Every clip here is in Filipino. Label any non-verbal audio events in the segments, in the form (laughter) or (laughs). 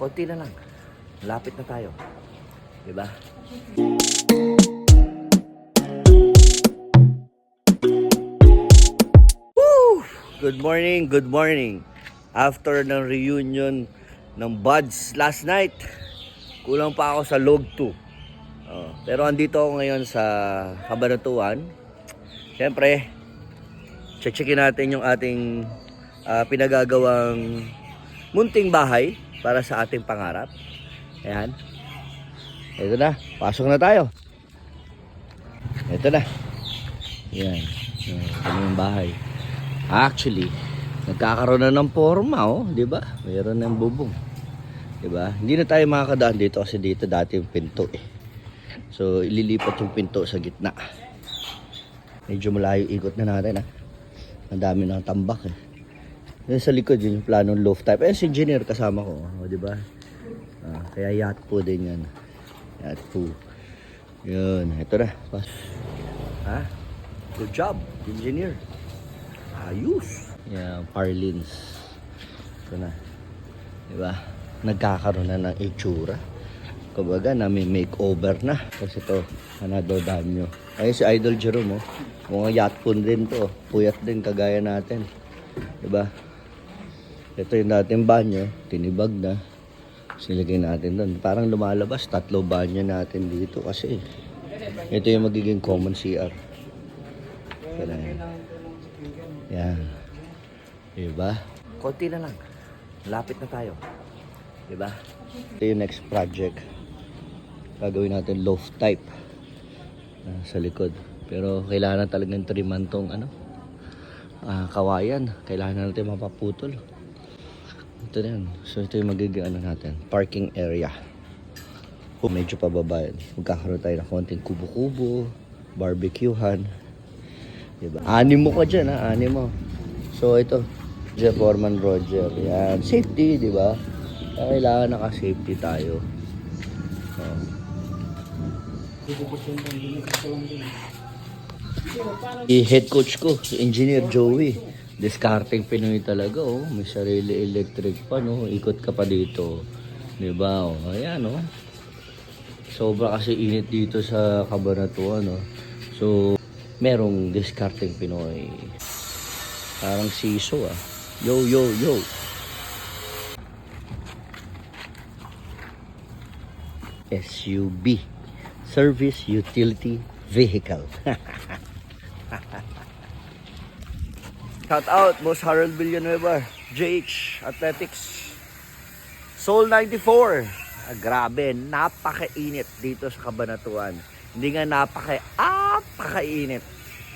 Konti na lang. Lapit na tayo. Diba? Woo! Good morning, good morning. After ng reunion ng Buds last night, kulang pa ako sa log 2. Oh, pero andito ako ngayon sa Kabanatuan. Siyempre, check-checkin natin yung ating ah, pinagagawang munting bahay para sa ating pangarap. Ayan. Ito na. Pasok na tayo. Ito na. Yan. Yan. Ito yung bahay. Actually, nagkakaroon na ng forma, oh. Di ba? Mayroon ng bubong. Di ba? Hindi na tayo makakadaan dito kasi dito dati yung pinto eh. So, ililipat yung pinto sa gitna. Medyo malayo ikot na natin, ah. Ang dami ng tambak eh. Yan sa likod, yun yung planong loft type. Eh, si engineer kasama ko, oh, di ba? Ah, kaya yacht po din yan. Yacht po. Yun, ito na. Pas. Ha? Good job, engineer. Ayos. Yan, parlins. Ito na. Di ba? Nagkakaroon na ng itsura. Kumbaga, may makeover na. Kasi ito, another banyo. Ayun si Idol Jerome, oh. Mga yacht po din to. oh. Puyat din, kagaya natin. Di ba? Ito yung dating banyo, tinibag na. Silagay natin doon. Parang lumalabas, tatlo banyo natin dito kasi ito yung magiging common CR. Na yan. Diba? Konti na lang. Lapit na tayo. Diba? Ito yung next project. Gagawin natin loft type ah, sa likod. Pero kailangan talagang triman tong ano, ah, kawayan. Kailangan natin mapaputol. Ito na. So ito yung magiging ano natin, parking area. Medyo pababa yan, magkakaroon tayo ng konting kubo-kubo, barbecuehan. Diba? Anim mo ka dyan ha, anim mo. So ito, Jeff Foreman Roger. Yan, safety, di ba? Kailangan naka-safety tayo. Oh. I-head coach ko, si Engineer Joey. Discarding Pinoy talaga, oh. May sarili electric pa, no? Ikot ka pa dito. Di ba, oh. Ayan, oh. Sobra kasi init dito sa Cabanatuan, no? So, merong discarding Pinoy. Parang siso, ah. Yo, yo, yo. SUV. Service Utility Vehicle. (laughs) Shout out, Boss Harold Villanueva, JH Athletics, Soul 94. Ah, grabe, napakainit dito sa Kabanatuan. Hindi nga napaka, apakainit.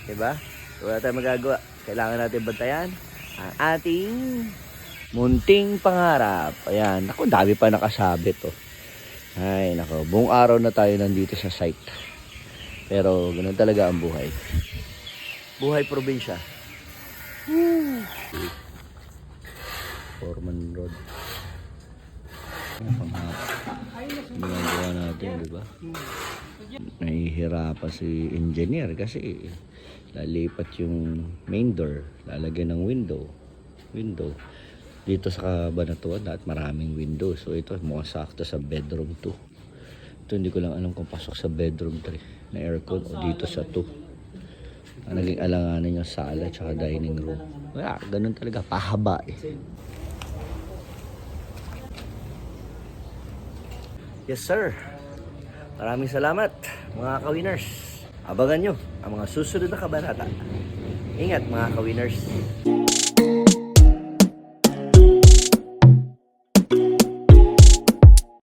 Diba? So, wala tayong magagawa. Kailangan natin bantayan ang ating munting pangarap. Ayan, ako dami pa nakasabit oh. Ay, nako, buong araw na tayo nandito sa site. Pero ganun talaga ang buhay. Buhay probinsya. Foreman Road. Panghapon. Ginagawa natin, di ba? Nahihirapan si engineer kasi lalipat yung main door, lalagyan ng window. Window. Dito sa Kabanatuan, at maraming window. So ito, mukhang sakto sa bedroom 2. Ito, hindi ko lang alam kung pasok sa bedroom 3 na aircon o dito sa 2. Ang naging alanganin yung sala at dining room. Wala, ganun talaga. Pahaba eh. Yes, sir. Maraming salamat, mga ka-winners. Abangan nyo ang mga susunod na kabanata. Ingat, mga ka-winners.